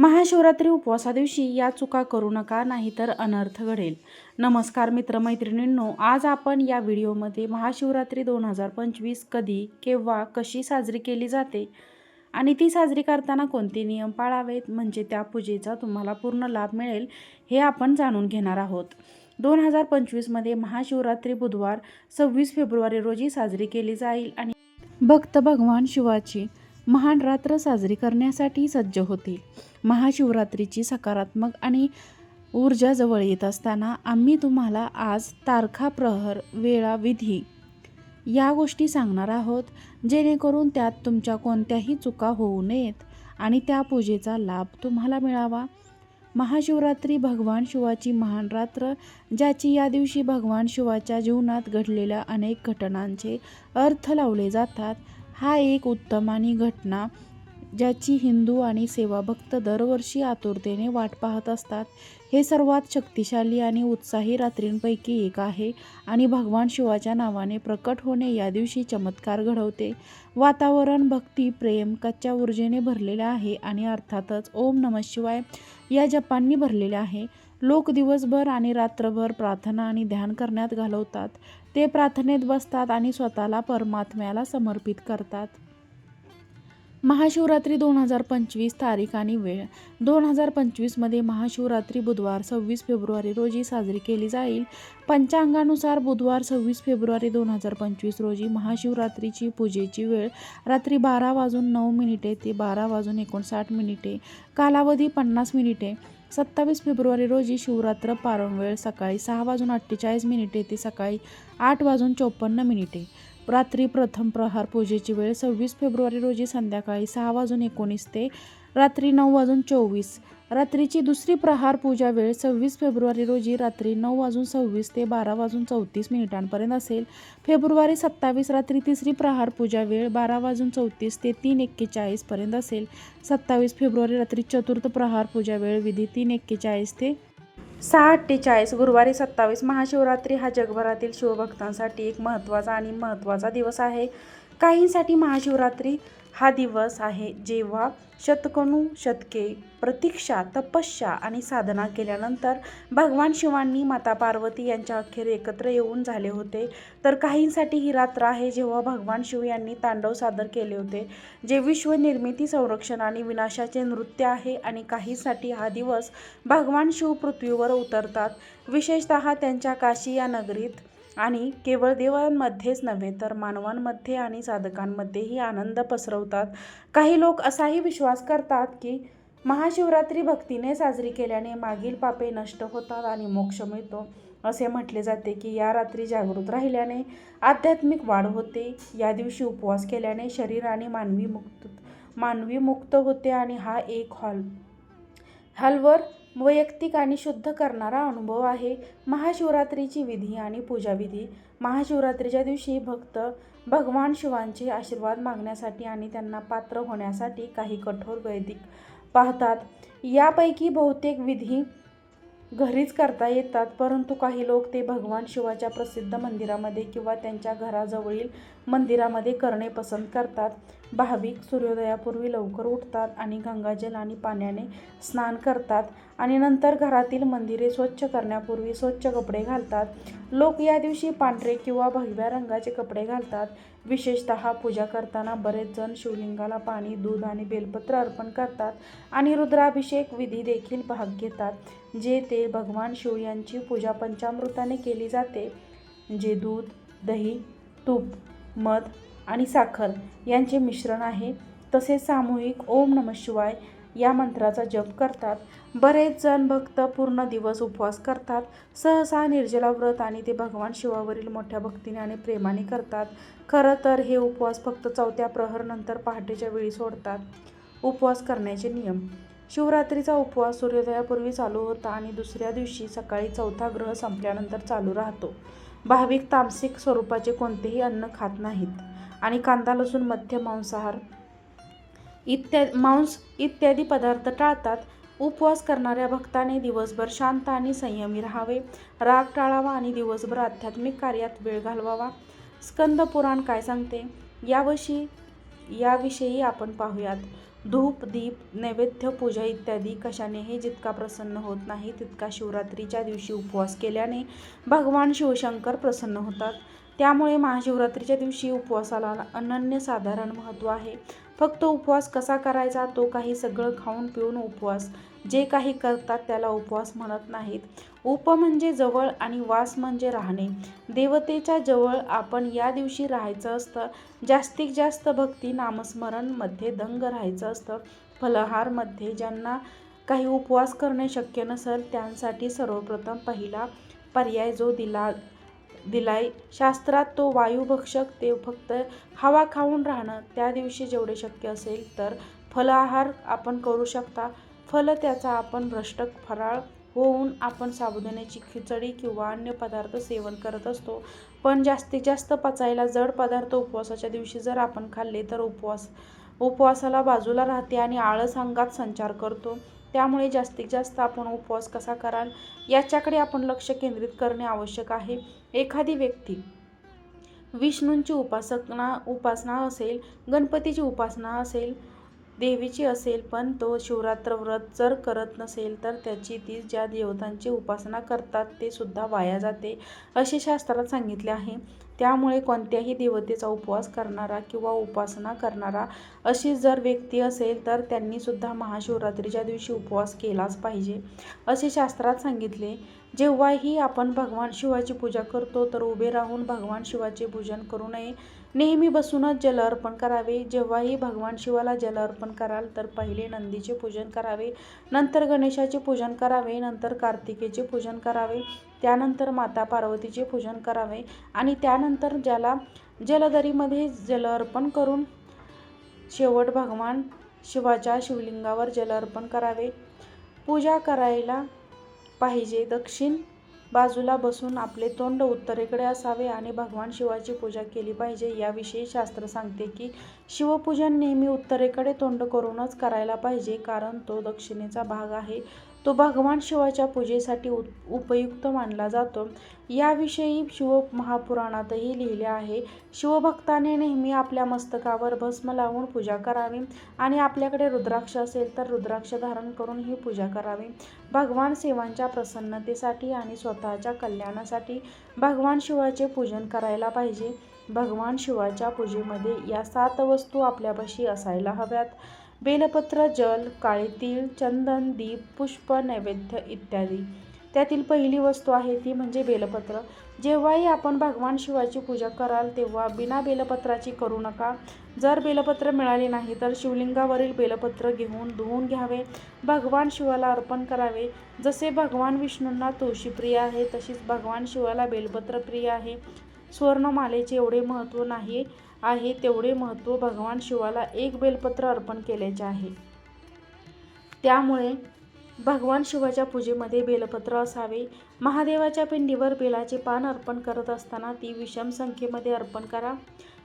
महाशिवरात्री उपवासा दिवशी या चुका करू नका नाहीतर अनर्थ घडेल. नमस्कार मित्रमैत्रिणींनो आज आपण या व्हिडिओमध्ये महाशिवरात्री दोन हजार पंचवीस कधी केव्हा कशी साजरी केली जाते आणि ती साजरी करताना कोणते नियम पाळावेत म्हणजे त्या पूजेचा तुम्हाला पूर्ण लाभ मिळेल हे आपण जाणून घेणार आहोत. दोन हजार पंचवीसमध्ये महाशिवरात्री बुधवार सव्वीस फेब्रुवारी रोजी साजरी केली जाईल आणि भक्त भगवान शिवाची महान रात्र साजरी करण्यासाठी सज्ज होतील महाशिवरात्रीची सकारात्मक आणि ऊर्जा जवळ येत असताना आम्ही तुम्हाला आज तारखा प्रहर वेळा विधी या गोष्टी सांगणार आहोत जेणेकरून त्यात तुमच्या कोणत्याही चुका होऊ नयेत आणि त्या पूजेचा लाभ तुम्हाला मिळावा. महाशिवरात्री भगवान शिवाची महान रात्र ज्याची या दिवशी भगवान शिवाच्या जीवनात घडलेल्या अनेक घटनांचे अर्थ लावले जातात हा एक उत्तम आणि घटना ज्याची हिंदू आणि सेवाभक्त दरवर्षी आतुरतेने वाट पाहत असतात. हे सर्वात शक्तिशाली आणि उत्साही रात्रींपैकी एक आहे आणि भगवान शिवाच्या नावाने प्रकट होणे या दिवशी चमत्कार घडवते. वातावरण भक्ती प्रेम कच्च्या ऊर्जेने भरलेले आहे आणि अर्थातच ओम नम शिवाय या जपांनी भरलेले आहे. लोक दिवसभर आणि रात्रभर प्रार्थना आणि ध्यान करण्यात घालवतात. ते प्रार्थनेत बसतात आणि स्वतःला परमात्म्याला समर्पित करतात. महाशिवरात्री दोन हजार पंचवीस तारीख आणि वेळ. दोन हजार पंचवीसमध्ये महाशिवरात्री बुधवार सव्वीस फेब्रुवारी रोजी साजरी केली जाईल. पंचांगानुसार बुधवार सव्वीस फेब्रुवारी दोन हजार पंचवीस रोजी महाशिवरात्रीची पूजेची वेळ रात्री बारा वाजून नऊ मिनिटे ते बारा वाजून एकोणसाठ मिनिटे. कालावधी पन्नास मिनिटे. सत्तावीस फेब्रुवारी रोजी शिवरात्र पारंवेळ सकाळी सहा वाजून अठ्ठेचाळीस मिनिटे ते सकाळी आठ वाजून चोपन्न मिनिटे. रात्री प्रथम प्रहार पूजेची वेळ सव्वीस फेब्रुवारी रोजी संध्याकाळी सहा वाजून एकोणीस ते रात्री नऊ वाजून चोवीस. रात्रीची दुसरी प्रहार पूजा वेळ सव्वीस फेब्रुवारी रोजी रात्री नऊ वाजून सव्वीस ते बारा वाजून चौतीस मिनिटांपर्यंत असेल. फेब्रुवारी सत्तावीस रात्री तिसरी प्रहार पूजा वेळ बारा वाजून चौतीस ते तीन एक्केचाळीसपर्यंत असेल. सत्तावीस फेब्रुवारी रात्री चतुर्थ प्रहार पूजा वेळ विधी तीन एक्केचाळीस ते सहा अठ्ठेचाळीस. गुरुवारी सत्तावीस महाशिवरात्री हा जगभरातील शिवभक्तांसाठी एक महत्त्वाचा आणि महत्त्वाचा दिवस आहे. काहींसाठी महाशिवरात्री हा दिवस आहे जेव्हा शतकणू शतके प्रतीक्षा तपस्या आणि साधना केल्यानंतर भगवान शिवांनी माता पार्वती यांच्या अखेर एकत्र येऊन झाले होते. तर काहींसाठी ही रात्र आहे जेव्हा भगवान शिव यांनी तांडव सादर केले होते जे विश्व निर्मिती संरक्षण आणि विनाशाचे नृत्य आहे आणि काहींसाठी हा दिवस भगवान शिव पृथ्वीवर उतरतात. विशेषतः त्यांच्या काशी या नगरीत आणि केवळ देवांमध्येच नव्हे तर मानवांमध्ये आणि साधकांमध्येही आनंद पसरवतात. काही लोक असाही विश्वास करतात की महाशिवरात्री भक्तीने साजरी केल्याने मागील पापे नष्ट होतात आणि मोक्ष मिळतो. असे म्हटले जाते की या रात्री जागृत राहिल्याने आध्यात्मिक वाढ होते. या दिवशी उपवास केल्याने शरीर आणि मानवी मुक्त मानवी मुक्त होते आणि हा एक हॉल हॉलवर वैयक्तिक आणि शुद्ध करणारा अनुभव आहे. महाशिवरात्रीची विधी आणि पूजाविधी. महाशिवरात्रीच्या दिवशी भक्त भगवान शिवांचे आशीर्वाद मागण्यासाठी आणि त्यांना पात्र होण्यासाठी काही कठोर वैदिक पाहतात. यापैकी बहुतेक विधी घरीच करता येतात परंतु काही लोक ते भगवान शिवाच्या प्रसिद्ध मंदिरामध्ये किंवा त्यांच्या घराजवळील मंदिरामध्ये करणे पसंत करतात. भाविक सूर्योदयापूर्वी लवकर उठतात आणि गंगाजल आणि पाण्याने स्नान करतात आणि नंतर घरातील मंदिरे स्वच्छ करण्यापूर्वी स्वच्छ कपडे घालतात. लोक या दिवशी पांढरे किंवा भगव्या रंगाचे कपडे घालतात. विशेषतः पूजा करताना बरेच जण शिवलिंगाला पाणी दूध आणि बेलपत्र अर्पण करतात आणि रुद्राभिषेक विधी देखील भाग घेतात जे ते भगवान शिव यांची पूजा पंचामृताने केली जाते. जे दूध दही तूप मध आणि साखर यांचे मिश्रण आहे. तसेच सामूहिक ओम नम शिवाय या मंत्राचा जप करतात. बरेच जण भक्त पूर्ण दिवस उपवास करतात. सहसा निर्जला व्रत आणि ते भगवान शिवावरील मोठ्या भक्तीने आणि प्रेमाने करतात. खरं तर हे उपवास फक्त चौथ्या प्रहरनंतर पहाटेच्या वेळी सोडतात. उपवास करण्याचे नियम. शिवरात्रीचा उपवास सूर्योदयापूर्वी चालू होता आणि दुसऱ्या दिवशी सकाळी चौथा ग्रह संपल्यानंतर चालू राहतो. भाविक तामसिक स्वरूपाचे कोणतेही अन्न खात नाहीत. आणि कांदा लसूण मध्य मांसाहार इत्यादी मांस इत्यादी पदार्थ टाळतात. उपवास करणाऱ्या भक्ताने दिवसभर शांत आणि संयमी राहावे. राग टाळावा आणि दिवसभर आध्यात्मिक कार्यात वेळ घालवावा. स्कंद पुराण काय सांगते? याविषयी याविषयी आपण पाहूयात. धूप दीप नैवेद्य पूजा इत्यादी कशानेही जितका प्रसन्न होत नाही तितका शिवरात्रीच्या दिवशी उपवास केल्याने भगवान शिवशंकर प्रसन्न होतात. त्यामुळे महाशिवरात्रीच्या दिवशी उपवासाला अनन्यसाधारण महत्त्व आहे. फक्त उपवास कसा करायचा तो काही सगळं खाऊन पिऊन उपवास जे काही करतात त्याला उपवास म्हणत नाहीत. उप म्हणजे जवळ आणि वास म्हणजे राहणे. देवतेच्या जवळ आपण या दिवशी राहायचं असतं. जास्तीत जास्त भक्ती नामस्मरणमध्ये दंग राहायचं असतं. फलहारमध्ये ज्यांना काही उपवास करणे शक्य नसेल त्यांसाठी सर्वप्रथम पहिला पर्याय जो दिला दिलाय शास्त्रात तो वायुभक्षक ते फक्त हवा खाऊन राहणं. त्या दिवशी जेवढे शक्य असेल तर फलाहार आपण करू शकता. फल त्याचा आपण भ्रष्ट फराळ होऊन आपण साबुदाण्याची खिचडी किंवा अन्य पदार्थ सेवन करत असतो. पण जास्तीत जास्त पचायला जड पदार्थ उपवासाच्या दिवशी जर आपण खाल्ले तर उपवास उपवासाला बाजूला राहते आणि आळस अंगात संचार करतो. त्यामुळे जास्तीत जास्त आपण उपवास कसा कराल याच्याकडे आपण लक्ष केंद्रित करणे आवश्यक आहे. एखादी व्यक्ती विष्णूंची उपासना उपासना असेल गणपतीची उपासना असेल देवीची असेल पण तो शिवरात्र व्रत जर करत नसेल तर त्याची ती ज्या देवतांची उपासना करतात ते सुद्धा वाया जाते असे शास्त्रात सांगितले आहे. त्यामुळे कोणत्याही देवतेचा उपवास करणारा किंवा उपासना करणारा अशी जर व्यक्ती असेल तर त्यांनी सुद्धा महाशिवरात्रीच्या दिवशी उपवास केलाच पाहिजे असे शास्त्रात सांगितले. जेव्हाही आपण भगवान शिवाची पूजा करतो तर उभे राहून भगवान शिवाचे पूजन करू नये. नेहमी बसूनच जल अर्पण करावे. जेव्हाही भगवान शिवाला जल अर्पण कराल तर पहिले नंदीचे पूजन करावे. नंतर गणेशाचे पूजन करावे. नंतर कार्तिकेचे पूजन करावे. त्यानंतर माता पार्वतीचे पूजन करावे. आणि त्यानंतर ज्याला जलदरीमध्ये जल अर्पण करून शेवट भगवान शिवाच्या शिवलिंगावर जल अर्पण करावे. पूजा करायला पाहिजे दक्षिण बाजूला बसून आपले तोंड उत्तरेकडे असावे आणि भगवान शिवाची पूजा केली पाहिजे. याविषयी शास्त्र सांगते की शिवपूजन नेहमी उत्तरेकडे तोंड करूनच करायला पाहिजे कारण तो दक्षिणेचा भाग आहे. तो भगवान शिवाच्या पूजेसाठी उपयुक्त मानला जातो. याविषयी शिव महापुराणातही लिहिले आहे. शिवभक्ताने नेहमी आपल्या मस्तकावर भस्म लावून पूजा करावी आणि आपल्याकडे रुद्राक्ष असेल तर रुद्राक्ष धारण करून ही पूजा करावी. भगवान शिवांच्या प्रसन्नतेसाठी आणि स्वतःच्या कल्याणासाठी भगवान शिवाचे पूजन करायला पाहिजे. भगवान शिवाच्या पूजेमध्ये या सात वस्तू आपल्यापाशी असायला हव्यात. बेलपत्र जल काळे तीळ चंदन दीप पुष्प नैवेद्य इत्यादी. त्यातील पहिली वस्तू आहे ती म्हणजे बेलपत्र. जेव्हाही आपण भगवान शिवाची पूजा कराल तेव्हा बिना बेलपत्राची करू नका. जर बेलपत्र मिळाले नाही तर शिवलिंगावरील बेलपत्र घेऊन धुवून घ्यावे. भगवान शिवाला अर्पण करावे. जसे भगवान विष्णूंना तुळशी प्रिय आहे तशीच भगवान शिवाला बेलपत्र प्रिय आहे. सुवर्णमालेचे एवढे महत्त्व नाही. आहे तेवढे महत्त्व भगवान शिवाला एक बेलपत्र अर्पण केल्याचे आहे. त्यामुळे भगवान शिवाच्या पूजेमध्ये बेलपत्र असावे. महादेवाच्या पिंडीवर बेलाचे पान अर्पण करत असताना ती विषम संख्येमध्ये अर्पण करा.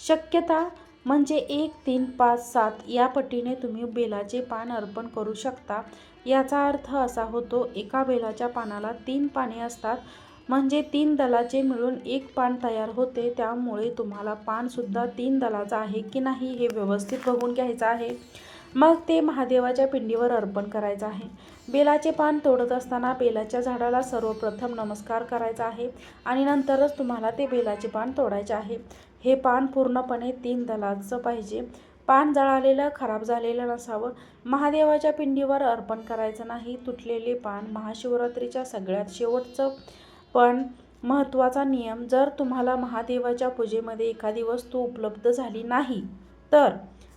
शक्यता म्हणजे एक तीन पाच सात या पटीने तुम्ही बेलाचे पान अर्पण करू शकता. याचा अर्थ असा होतो एका बेलाच्या पानाला तीन पाने असतात. म्हणजे तीन दलाचे मिळून एक पान तयार होते त्यामुळे तुम्हाला पानसुद्धा तीन दलाचं आहे की नाही हे व्यवस्थित बघून घ्यायचं आहे. मग ते महादेवाच्या पिंडीवर अर्पण करायचं आहे. बेलाचे पान तोडत असताना बेलाच्या झाडाला सर्वप्रथम नमस्कार करायचा आहे आणि नंतरच तुम्हाला ते बेलाचे पान तोडायचे आहे. हे पान पूर्णपणे तीन दलाचं पाहिजे. पान जळालेलं खराब झालेलं नसावं. महादेवाच्या पिंडीवर अर्पण करायचं नाही. तुटलेले पान महाशिवरात्रीच्या सगळ्यात शेवटचं पण महत्त्वाचा नियम जर तुम्हाला महादेवाच्या पूजेमध्ये एखादी वस्तू उपलब्ध झाली नाही तर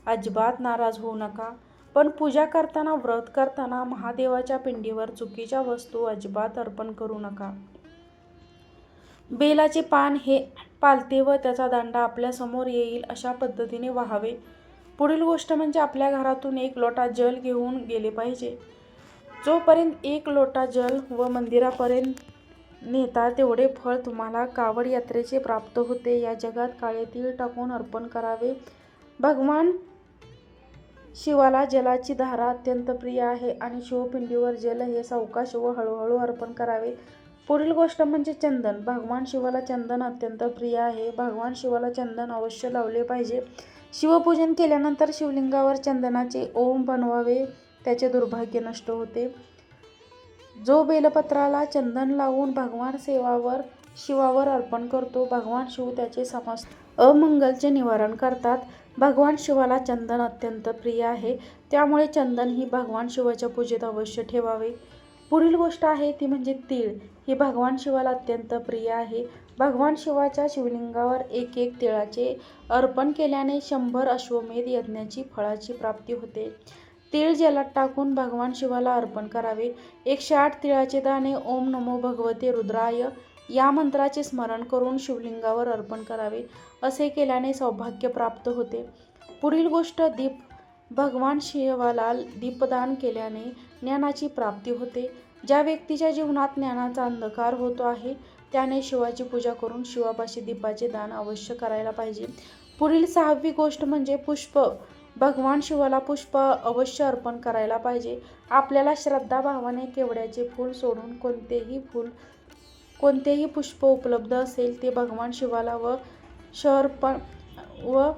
अजिबात नाराज होऊ नका. पण पूजा करताना व्रत करताना महादेवाच्या पिंडीवर चुकीच्या वस्तू अजिबात अर्पण करू नका. बेलाचे पान हे पालते व त्याचा दांडा आपल्यासमोर येईल अशा पद्धतीने व्हावे. पुढील गोष्ट म्हणजे आपल्या घरातून एक लोटा जल घेऊन गेले पाहिजे. जोपर्यंत एक लोटा जल व मंदिरापर्यंत नेता तेवढे फळ तुम्हाला कावड यात्रेचे प्राप्त होते. या जगात काळे तीळ टाकून अर्पण करावे. भगवान शिवाला जलाची धारा अत्यंत प्रिय आहे आणि शिवपिंडीवर जल हे सावकाश व हळूहळू अर्पण करावे. पुढील गोष्ट म्हणजे चंदन. भगवान शिवाला चंदन अत्यंत प्रिय आहे. भगवान शिवाला चंदन अवश्य लावले पाहिजे. शिवपूजन केल्यानंतर शिवलिंगावर चंदनाचे ओम बनवावे. त्याचे दुर्भाग्य नष्ट होते. जो बेलपत्राला चंदन लावून भगवान सेवावर शिवावर अर्पण करतो भगवान शिव त्याचे समस्त अमंगलचे निवारण करतात. भगवान शिवाला चंदन अत्यंत प्रिय आहे. त्यामुळे चंदन ही भगवान शिवाच्या पूजेत अवश्य ठेवावे. पुढील गोष्ट आहे ती म्हणजे तीळ. ही भगवान शिवाला अत्यंत प्रिय आहे. भगवान शिवाच्या शिवलिंगावर एक एक तिळाचे अर्पण केल्याने शंभर अश्वमेध यज्ञाची फळाची प्राप्ती होते. तीळ जलात टाकून भगवान शिवाला अर्पण करावे. एकशे आठ तिळाचे दाणे ओम नमो भगवते रुद्राय. या मंत्राचे स्मरण करून शिवलिंगावर अर्पण करावे असे केल्याने सौभाग्य प्राप्त होते. पुढील गोष्ट दीप. भगवान शिवाला दीपदान केल्याने ज्ञानाची प्राप्ती होते. ज्या व्यक्तीच्या जीवनात ज्ञानाचा अंधकार होतो आहे त्याने शिवाची पूजा करून शिवापाशी दीपाचे दान अवश्य करायला पाहिजे. पुढील सहावी गोष्ट म्हणजे पुष्प. भगवान शिवाला पुष्प अवश्य अर्पण करायला पाहिजे. आपल्याला श्रद्धाभावाने केवड्याचे फूल सोडून कोणतेही फूल कोणतेही पुष्प उपलब्ध असेल ते भगवान शिवाला व शर्पण व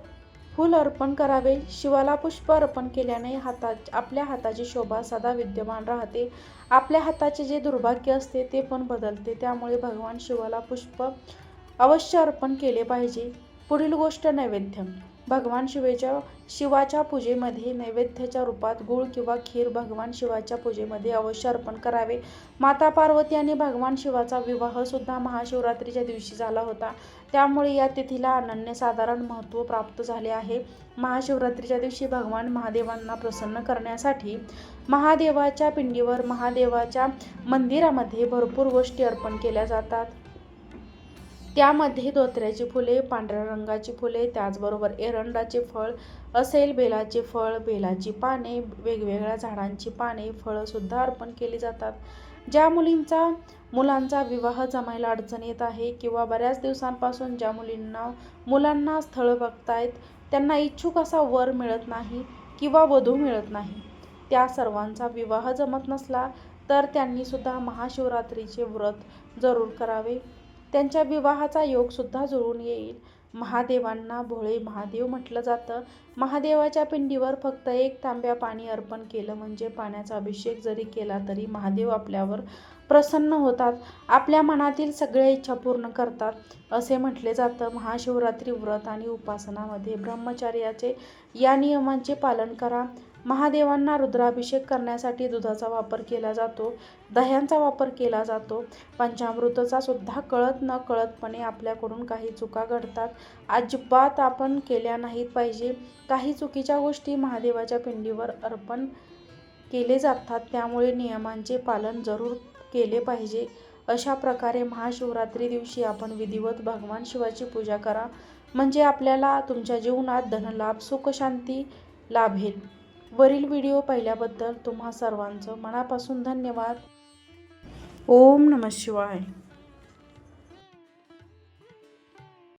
फूल अर्पण करावे. शिवाला पुष्प अर्पण केल्याने हाता आपल्या हाताची शोभा सदा विद्यमान राहते. आपल्या हाताचे जे दुर्भाग्य असते ते पण बदलते. त्यामुळे भगवान शिवाला पुष्प अवश्य अर्पण केले पाहिजे. पुढील गोष्ट नैवेद्य भगवान शिवेच्या शिवाच्या पूजेमध्ये नैवेद्याच्या रूपात गूळ किंवा खीर भगवान शिवाच्या पूजेमध्ये अवश्य अर्पण करावे. माता पार्वती आणि भगवान शिवाचा विवाह सुद्धा महाशिवरात्रीच्या दिवशी झाला होता. त्यामुळे या तिथीला अनन्यसाधारण महत्त्व प्राप्त झाले आहे. महाशिवरात्रीच्या दिवशी भगवान महादेवांना प्रसन्न करण्यासाठी महादेवाच्या पिंडीवर महादेवाच्या मंदिरामध्ये भरपूर गोष्टी अर्पण केल्या जातात. त्यामध्ये धोत्र्याची फुले पांढऱ्या रंगाची फुले त्याचबरोबर एरंडाचे फळ असेल बेलाचे फळ बेलाची पाने वेगवेगळ्या झाडांची पाने फळंसुद्धा अर्पण केली जातात. ज्या मुलींचा मुलांचा विवाह जमायला अडचण येत आहे किंवा बऱ्याच दिवसांपासून ज्या मुलींना मुलांना स्थळ बघतायत त्यांना इच्छुक असा वर मिळत नाही किंवा वधू मिळत नाही. त्या सर्वांचा विवाह जमत नसला तर त्यांनीसुद्धा महाशिवरात्रीचे व्रत जरूर करावे. त्यांच्या विवाहाचा योगसुद्धा जुळून येईल. महादेवांना भोळे महादेव म्हटलं जातं. महादेवाच्या पिंडीवर फक्त एक तांब्या पाणी अर्पण केलं म्हणजे पाण्याचा अभिषेक जरी केला तरी महादेव आपल्यावर प्रसन्न होतात. आपल्या मनातील सगळ्या इच्छा पूर्ण करतात. असे म्हटले जातं. महाशिवरात्री व्रत आणि उपासनामध्ये ब्रह्मचार्याचे या नियमांचे पालन करा. महादेवांना रुद्राभिषेक करण्यासाठी दुधाचा वापर केला जातो दह्यांचा वापर केला जातो. पंचामृतचा सुद्धा कळत न कळतपणे आपल्याकडून काही चुका घडतात. अजिबात आपण केल्या नाहीत पाहिजे. काही चुकीच्या गोष्टी महादेवाच्या पिंडीवर अर्पण केले जातात. त्यामुळे नियमांचे पालन जरूर केले पाहिजे. अशा प्रकारे महाशिवरात्री दिवशी आपण विधिवत भगवान शिवाची पूजा करा. म्हणजे आपल्याला तुमच्या जीवनात धनलाभ सुखशांती लाभेल वरील व्हिडिओ पाहिल्याबद्दल तुम्हा सर्वांचं मनापासून धन्यवाद. ओम नम शिवाय.